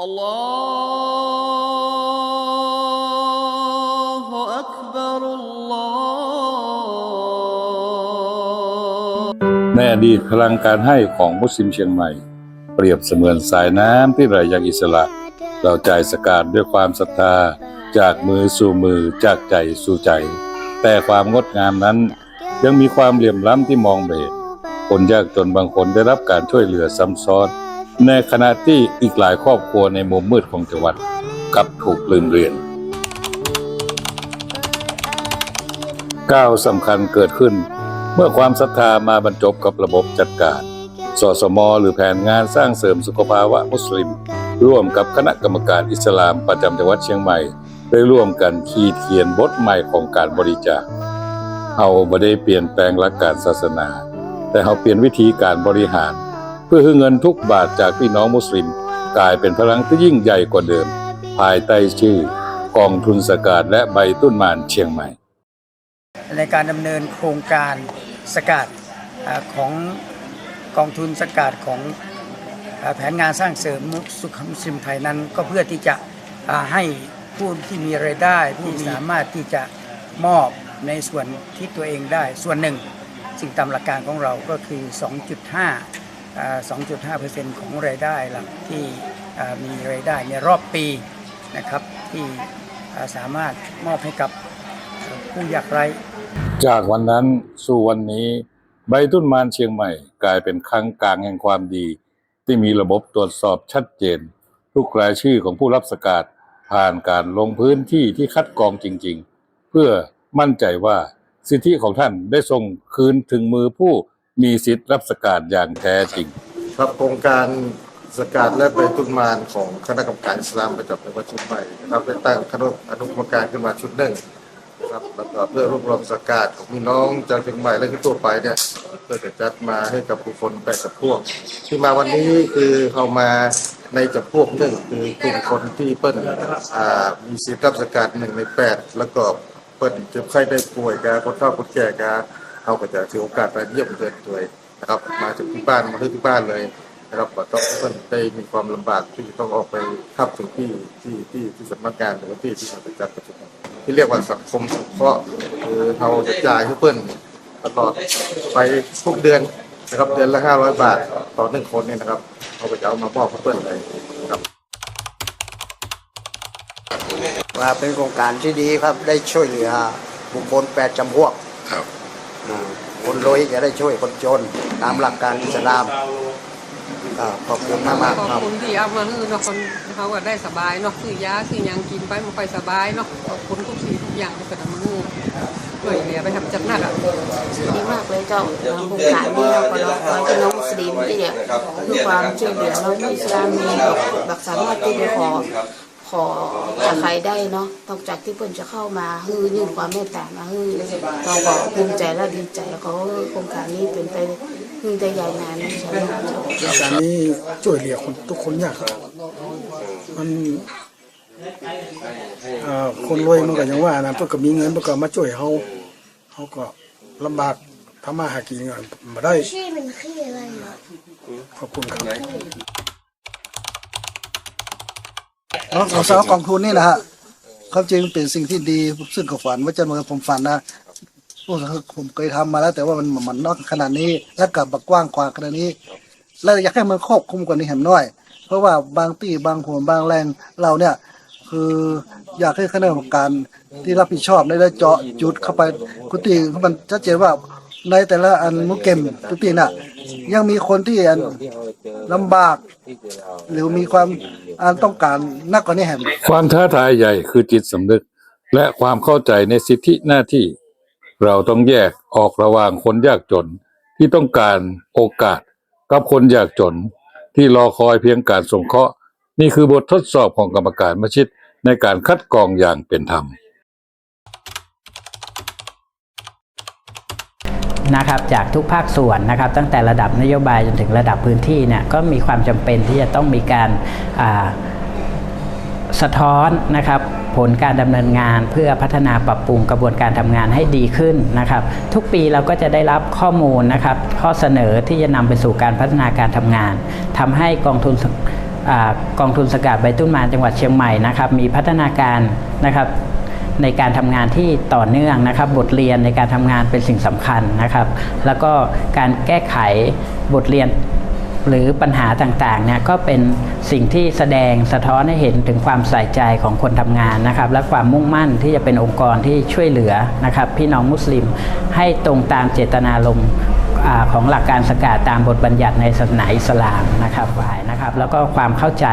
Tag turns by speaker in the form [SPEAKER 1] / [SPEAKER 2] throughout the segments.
[SPEAKER 1] الله أكبر الله
[SPEAKER 2] ในอดีตพลังการให้ของมุสลิมเชียงใหม่ เปรียบเสมือนสายน้ำที่ไหลอย่างอิสระ เราจ่ายสกาดด้วยความศรัทธา จากมือสู่มือจากใจสู่ใจ แต่ความงดงามนั้น ยังมีความเหลี่ยมล้ำที่มองไม่เห็นคนยากจนบางคนได้รับการช่วยเหลือซ้ำซ้อน ในขณะที่อีกหลายครอบครัวในมุมมืดของจังหวัดกลับถูกลืมเรียน ก้าวสำคัญเกิดขึ้น เมื่อความศรัทธามาบรรจบกับระบบจัดการ สสม หรือแผนงานสร้างเสริมสุขภาวะมุสลิม ร่วมกับคณะกรรมการอิสลามประจำจังหวัดเชียงใหม่ ได้ร่วมกันขีดเขียนบทใหม่ของการบริจาคเอาไม่ได้เปลี่ยนแปลงหลักการศาสนา แต่เราเปลี่ยนวิธีการบริหาร พื่อให้เงินทุกบาทจากพี่น้องมุสลิม กลายเป็นพลังที่ยิ่งใหญ่กว่าเดิม ภายใต้ชื่อกองทุนสกาดและใบตุ้นมานเชียงใหม่
[SPEAKER 3] ในการดำเนินโครงการสกัดอของกองทุนสกัดของอแผนงานสร้างเสริมสุขมุสลิมไทยนั้น ก็เพื่อที่จะให้ผู้ที่มีรายได้ผู้สามารถที่จะมอบในส่วนที่ตัวเองได้ส่วนหนึ่ง สิ่งตามหลักการของเราก็คือ 2.5อ่า 2.5%ของรายได้หลักที่มีรายได้ในรอบปีนะครับที่สามารถมอบให้กับผู้ยากไร้
[SPEAKER 2] จากวันนั้นสู่วันนี้ใบตุ้นมานเชียงใหม่กลายเป็นครั้งกลางแห่งความดี ที่มีระบบตรวจสอบชัดเจน ทุกรายชื่อของผู้รับสกาดผ่านการลงพื้นที่ที่คัดกรองจริง ๆ เพื่อมั่นใจว่าสิทธิของท่านได้ส่งคืนถึงมือผู้ มีสิทธิ์รับสกาดอย่างแท้จริง
[SPEAKER 4] ครับโครงการสกัดและใบตุนมานของคณะกรรมการอิสลามประจำจังหวัดเชียงใหม่นะครับได้ตั้งคณะอนุกรรมการขึ้นมาชุดหนึ่งนะครับแล้วก็เพื่อรวบรวมสกัดของพี่น้องจากเชียงใหม่และที่ทั่วไปเนี่ยเพื่อจะจัดมาให้กับผู้คนแปดจำพวก ที่มาวันนี้คือเขามาในจำพวกหนึ่งคือกลุ่มคนที่เปิ้ลมีสิทธิ์รับสกัดหนึ่งในแปดแล้วก็เปิ้ลเจ็บไข้ได้ป่วยกาคนเฒ่าคนแก่กา เขาก็จะถือโอกาสไปเยี่ยมเยือนด้วยนะครับ มาถึงที่บ้านมาที่บ้านเลยนะครับก็ต้องเพิ่นได้มีความลำบากที่ต้องออกไปทับถึงที่ที่ที่ที่สำนักงานหรือว่าที่ที่เราไปจัดประชุมที่เรียกว่าสังคมสงเคราะห์คือเราจะจ่ายให้เพิ่นตลอดไปทุกเดือนนะครับเดือนละห้าร้อยบาทต่อหนึ่งคนเนี่ยนะครับเขาก็จะเอามามอบให้เพิ่นเลยนะครับ
[SPEAKER 5] ว่าเป็นโครงการที่ดีครับได้ช่วยเหลือบุคคลแปดจำพวก
[SPEAKER 2] ครับ
[SPEAKER 5] อ่าคนรวยจะได้ช่วยคนจนตามหลักการอิสลามอ่าขอบคุณมากมาก
[SPEAKER 6] ขอบ
[SPEAKER 5] ๆครับ
[SPEAKER 6] คุณที่เอามาให้เนาะคนเขาก็ได้สบายเนาะซื้อยาซื้อหยังกินไปมันไปสบายเนาะขอบคุณทุกสิ่งทุกอย่างที่เป็นมาให้ช่วยเหลือไปทำจัดหนักอะ
[SPEAKER 7] ดีมากเลยเจ้าเอ่อโครงการนี้เราก็รอคอยพี่น้องมุสลิมที่เนี่ยคือความช่วยเหลือเราที่อิสลามมีแบบแบบสามารถที่จะขอข อจากใครได้เนาะนอกจากที่เพิ่นจะเข้ามาฮือยื่นความเมตตามาฮือเราก็ภูมิใจและดีใจเขาโครงการนี้เป็นไปฮือได้ยาวนานใช่ไหมเจ้า
[SPEAKER 8] การนี้ช่วยเหลือคนทุกคนยากครับมันเอ่อคนรวยมันก็อย่างว่านะเพื่อก็มีเงินเพื่อก็มาช่วยเขาเขาก็ลำบากทำมาหากินกันมาได้
[SPEAKER 7] ชื่อมันคืออะไรเหรอ
[SPEAKER 8] ขอบคุณครับ เนาะสาวกองทุนนี่นะฮะความจริงเป็นสิ่งที่ดีซึ่งก็ฝันว่าจะมาผมฝันนะผมเคยทำมาแล้ว แต่ว่ามันมันนอกขนาดนี้ และกับกว้างกว่าขนาดนี้ แล้วอยากให้มันครอบคลุมกว่านี้แหมน้อย เพราะว่าบางที่บางผลบางแรงเราเนี่ย คืออยากให้คณะกรรมการที่รับผิดชอบได้ได้เจาะจุดเข้าไปกุฏิมันชัดเจนว่า ในแต่ละอันมุกเกมกุฏิน่ะ ยังมีคนที่อันลำบาก หรือมีความอันต้องการนักกว่านี้แหม
[SPEAKER 2] ความท้าทายใหญ่คือจิตสำนึก และความเข้าใจในสิทธิหน้าที่ เราต้องแยกออกระหว่างคนยากจนที่ต้องการโอกาส กับคนยากจน ที่รอคอยเพียงการสงเคราะห์นี่คือบททดสอบของกรรมการมชิดในการคัดกรองอย่างเป็นธรรม
[SPEAKER 9] นะครับจากทุกภาคส่วนนะครับตั้งแต่ระดับนโยบายจนถึงระดับพื้นที่เนี่ยก็มีความจำเป็นที่จะต้องมีการสะท้อนนะครับผลการดำเนินงานเพื่อพัฒนาปรับปรุงกระบวนการทำงานให้ดีขึ้นนะครับ ทุกปีเราก็จะได้รับข้อมูลนะครับ ข้อเสนอที่จะนำไปสู่การพัฒนาการทำงานทำให้กองทุนอกองทุนสกัดใบตุ้นมานจังหวัดเชียงใหม่นะครับ มีพัฒนาการนะครับ ในการทำงานที่ต่อเนื่องนะครับ บทเรียนในการทำงานเป็นสิ่งสำคัญนะครับ แล้วก็การแก้ไขบทเรียนหรือปัญหาต่างๆเนี่ยก็เป็นสิ่งที่แสดงสะท้อนให้เห็นถึงความใส่ใจของคนทำงานนะครับ และความมุ่งมั่นที่จะเป็นองค์กรที่ช่วยเหลือนะครับ พี่น้องมุสลิมให้ตรงตามเจตนารมณ์ของหลักการสกัดตามบทบัญญัติในศาสนาอิสลามนะครับฝ่ายนะครับ แล้วก็ความเข้าใจ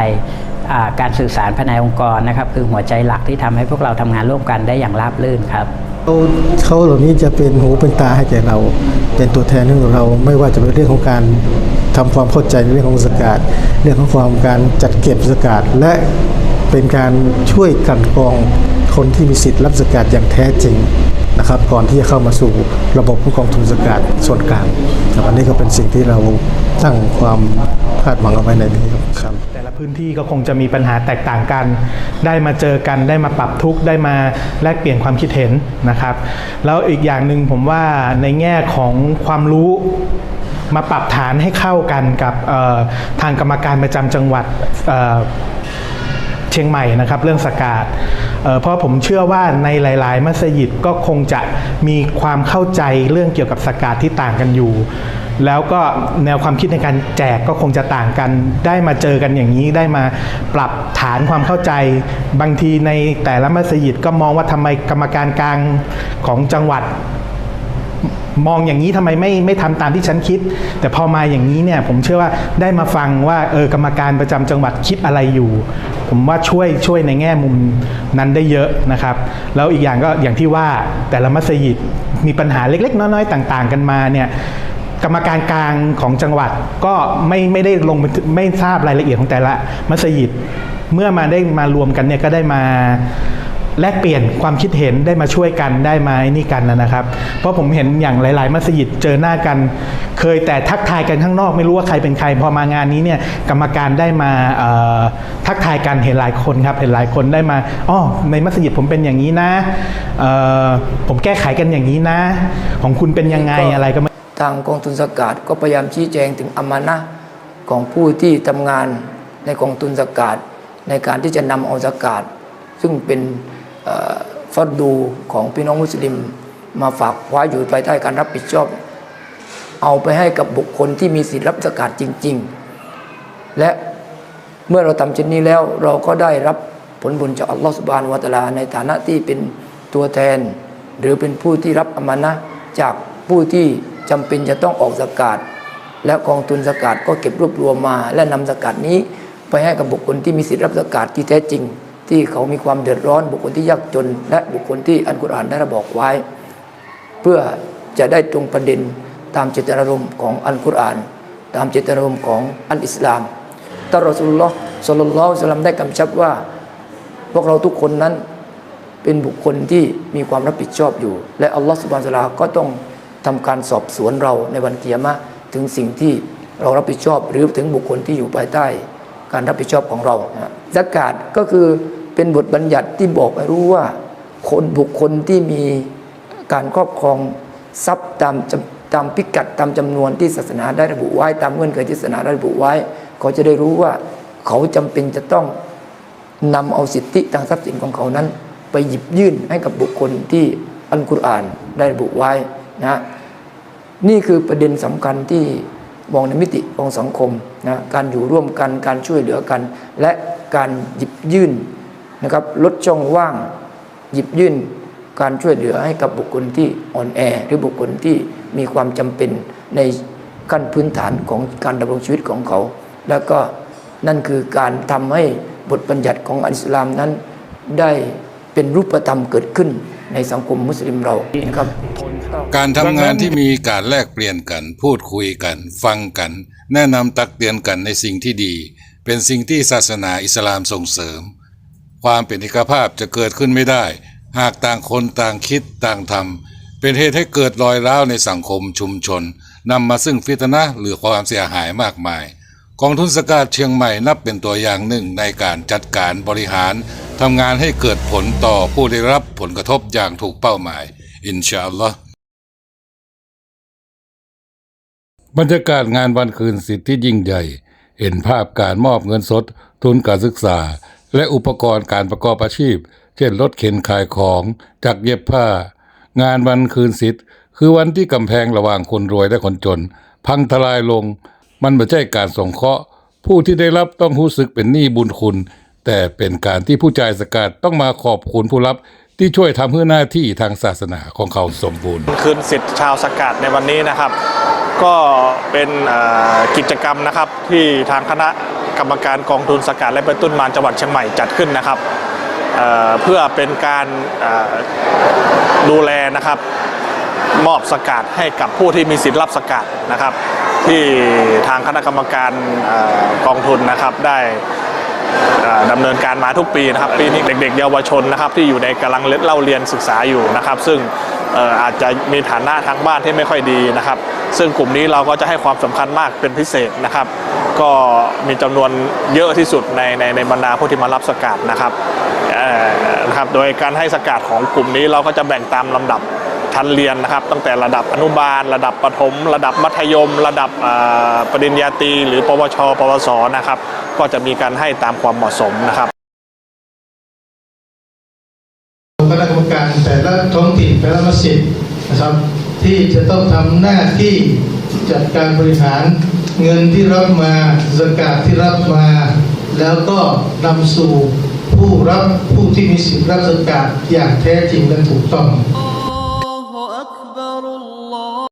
[SPEAKER 9] การสื่อสารภายในองค์กรนะครับคือหัวใจหลักที่ทำให้พวกเราทำงานร่วมกันได้อย่างราบรื่นครับ
[SPEAKER 10] เขาเขาเหล่านี้จะเป็นหูเป็นตาให้แก่เรา เป็นตัวแทนของเราไม่ว่าจะเป็นเรื่องของการทำความเข้าใจในเรื่องของสกาดเรื่องของความการจัดเก็บสกาดและเป็นการช่วยกันกรอง คนที่มีสิทธิ์รับสกาดอย่างแท้จริงนะครับ ก่อนที่จะเข้ามาสู่ระบบผู้กองทุนสกาดส่วนกลางอันนี้ก็เป็นสิ่งที่เราตั้งความคาดหวังเอาไว้ในนี้ครับ
[SPEAKER 11] แต่ละพื้นที่ก็คงจะมีปัญหาแตกต่างกัน ได้มาเจอกันได้มาปรับทุกข์ได้มาแลกเปลี่ยนความคิดเห็นนะครับ แล้วอีกอย่างหนึ่งผมว่าในแง่ของความรู้มาปรับฐานให้เข้ากันกับทางกรรมการประจำจังหวัดเอ่อเชียงใหม่นะครับ เรื่องสกาด เพราะผมเชื่อว่าในหลาย ๆ มัสยิดก็คงจะมีความเข้าใจเรื่องเกี่ยวกับสกาดที่ต่างกันอยู่ แล้วก็แนวความคิดในการแจกก็คงจะต่างกัน ได้มาเจอกันอย่างนี้ได้มาปรับฐานความเข้าใจ บางทีในแต่ละมัสยิดก็มองว่าทำไมกรรมการกลางของจังหวัด มองอย่างนี้ทำไมไม่ไม่ทำตามที่ฉันคิด แต่พอมาอย่างนี้เนี่ยผมเชื่อว่าได้มาฟังว่าเออกรรมการประจำจังหวัดคิดอะไรอยู่ ผมว่าช่วยช่วยในแง่มุมนั้นได้เยอะนะครับ แล้วอีกอย่างก็อย่างที่ว่าแต่ละมัสยิดมีปัญหาเล็กๆ น้อยๆ ต่าง ๆ กันมาเนี่ยกรรมการกลางของจังหวัดก็ไม่ไม่ได้ลงไม่ทราบรายละเอียดของแต่ละมัสยิด เมื่อมาได้มารวมกันเนี่ยก็ได้มา แลกเปลี่ยนความคิดเห็นได้มาช่วยกันได้มาไอ้นี่กันนะครับ เพราะผมเห็นอย่างหลาย ๆ มัสยิดเจอหน้ากัน เคยแต่ทักทายกันข้างนอกไม่รู้ว่าใครเป็นใครพอมางานนี้เนี่ยกรรมการได้มาเอ่อทักทายกันเห็นหลายคนครับเห็นหลายคนได้มาอ๋อในมัสยิดผมเป็นอย่างนี้นะเอ่อผมแก้ไขกันอย่างนี้นะ ของคุณเป็นยังไงอะไรก็ไม่
[SPEAKER 3] ทางกองทุนสกัดก็พยายามชี้แจงถึงอามานะห์ของผู้ที่ทำงานในกองทุนสกัดในการที่จะนำเอาสกัดซึ่งเป็นเอ่อ ฟัดดูของพี่น้องมุสลิม มาฝากไว้อยู่ภายใต้การรับผิดชอบ เอาไปให้กับบุคคลที่มีสิทธิรับสกัดจริง ๆ และเมื่อเราทำเช่นนี้แล้วเราก็ได้รับผลบุญจากอัลลอฮฺสุบานวะตาลา ในฐานะที่เป็นตัวแทน หรือเป็นผู้ที่รับอามานะจากผู้ที่จำเป็นจะต้องออกสกาดและกองทุนสกาดก็เก็บรวบรวมมา และนำสกาดนี้ไปให้กับบุคคลที่มีสิทธิรับสกาดที่แท้จริง ที่เขามีความเดือดร้อน บุคคลที่ยากจน และบุคคลที่อันกุรอานได้ระบอกไว้ เพื่อจะได้ตรงประเด็นตามเจตนารมณ์ของอัลกุรอาน ตามเจตนารมณ์ของอัลอิสลามตรอสุลลอฮ์สัลลลอฮุอะลัยฮิวะสัลลัมได้กำชับว่า พวกเราทุกคนนั้นเป็นบุคคลที่มีความรับผิดชอบอยู่ และอัลลอฮฺสุบานตะอาลาก็ต้องทำการสอบสวนเราในวันเกียรมะถึงสิ่งที่เรารับผิดชอบหรือถึงบุคคลที่อยู่ภายใต้ การรับผิดชอบของเรานะกาดก็คือเป็นบทบัญญัติที่บอกให้รู้ว่า คนบุคคลที่มีการครอบครองทรัพย์ตามตามพิกัดตามจำนวนที่ศาสนาได้ระบุไว้ ตามเงื่อนไขที่ศาสนาได้ระบุไว้ เขาจะได้รู้ว่าเขาจำเป็นจะต้องนำเอาสิทธิทางทรัพย์สินของเขานั้น ไปหยิบยื่นให้กับบุคคลที่อัลกุรอานได้ระบุไว้นะนี่คือประเด็นสำคัญที่ มองในมิติของสังคมนะการอยู่ร่วมกันการช่วยเหลือกัน และการหยิบยื่นนะครับลดช่องว่างหยิบยื่น การช่วยเหลือให้กับบุคคลที่อ่อนแอ หรือบุคคลที่มีความจำเป็นในขั้นพื้นฐานของการดำรงชีวิตของเขา แล้วก็นั่นคือการทำให้บทบัญญัติของอิสลามนั้น ได้เป็นรูปธรรมเกิดขึ้น ในสังคมมุสลิมเรานะครับ
[SPEAKER 2] การทำงานที่มีการแลกเปลี่ยนกัน พูดคุยกัน ฟังกัน แนะนำตักเตือนกันในสิ่งที่ดี เป็นสิ่งที่ศาสนาอิสลามส่งเสริม ความเป็นเอกภาพจะเกิดขึ้นไม่ได้ หากต่างคนต่างคิดต่างทำเป็นเหตุให้เกิดรอยร้าวในสังคมชุมชนนำมาซึ่งฟิตนะห์หรือความเสียหายมากมาย กองทุนสกาดเชียงใหม่นับเป็นตัวอย่างหนึ่งในการจัดการบริหารทำงานให้เกิดผลต่อผู้ได้รับผลกระทบอย่างถูกเป้าหมาย อินชาอัลลอฮ์บรรยากาศงานวันคืนสิทธิ์ที่ยิ่งใหญ่ เห็นภาพการมอบเงินสด ทุนการศึกษา และอุปกรณ์การประกอบอาชีพ เช่นรถเข็นขายของจักรเย็บผ้า งานวันคืนสิทธิ์ คือวันที่กำแพงระหว่างคนรวยและคนจน พังทลายลง มันไม่ใช่การสงเคราะห์ ผู้ที่ได้รับต้องรู้สึกเป็นหนี้บุญคุณ แต่เป็นการที่ผู้จ่ายสกาดต้องมาขอบคุณผู้รับที่ช่วยทำให้หน้าที่ทางศาสนาของเขาสมบูรณ์
[SPEAKER 12] คืนสิทธิ์ชาวสกัดในวันนี้นะครับ ก็เป็นกิจกรรมนะครับที่ทางคณะกรรมการกองทุนสกัดและเป็นต้นมานจังหวัดเชียงใหม่จัดขึ้นนะครับเเพื่อเป็นการดูแลนะครับ มอบสกัดให้กับผู้ที่มีสิทธิ์รับสกัดนะครับ ที่ทางคณะกรรมการกองทุนนะครับได้เอ่อดำเนินการมาทุกปีนะครับปีนี้เด็กๆ เยาวชนนะครับที่อยู่ในกำลังเล่าเรียนศึกษาอยู่นะครับ ซึ่งอาจจะมีฐานะทางบ้านที่ไม่ค่อยดีนะครับ ซึ่งกลุ่มนี้เราก็จะให้ความสำคัญมากเป็นพิเศษนะครับ ก็มีจำนวนเยอะที่สุดในในในบรรดาผู้ที่มารับสกัดนะครับนะครับโดยการให้สกัดของกลุ่มนี้เราก็จะแบ่งตามลำดับ ชั้นเรียนนะครับ ตั้งแต่ระดับอนุบาล ระดับประถม ระดับมัธยม ระดับปริญญาตรีหรือ ปวช ปวสนะครับ ก็จะมีการให้ตามความเหมาะสมนะครับ
[SPEAKER 1] คณะกรรมการแต่ละท้องถิ่นแต่ละมัสยิดนะครับที่จะต้องทำหน้าที่จัดการบริหารเงินที่รับมาสกาดที่รับมา แล้วก็นำสู่ผู้รับผู้ที่มีสิทธิ์รับสกาดอย่างแท้จริงและถูกต้อง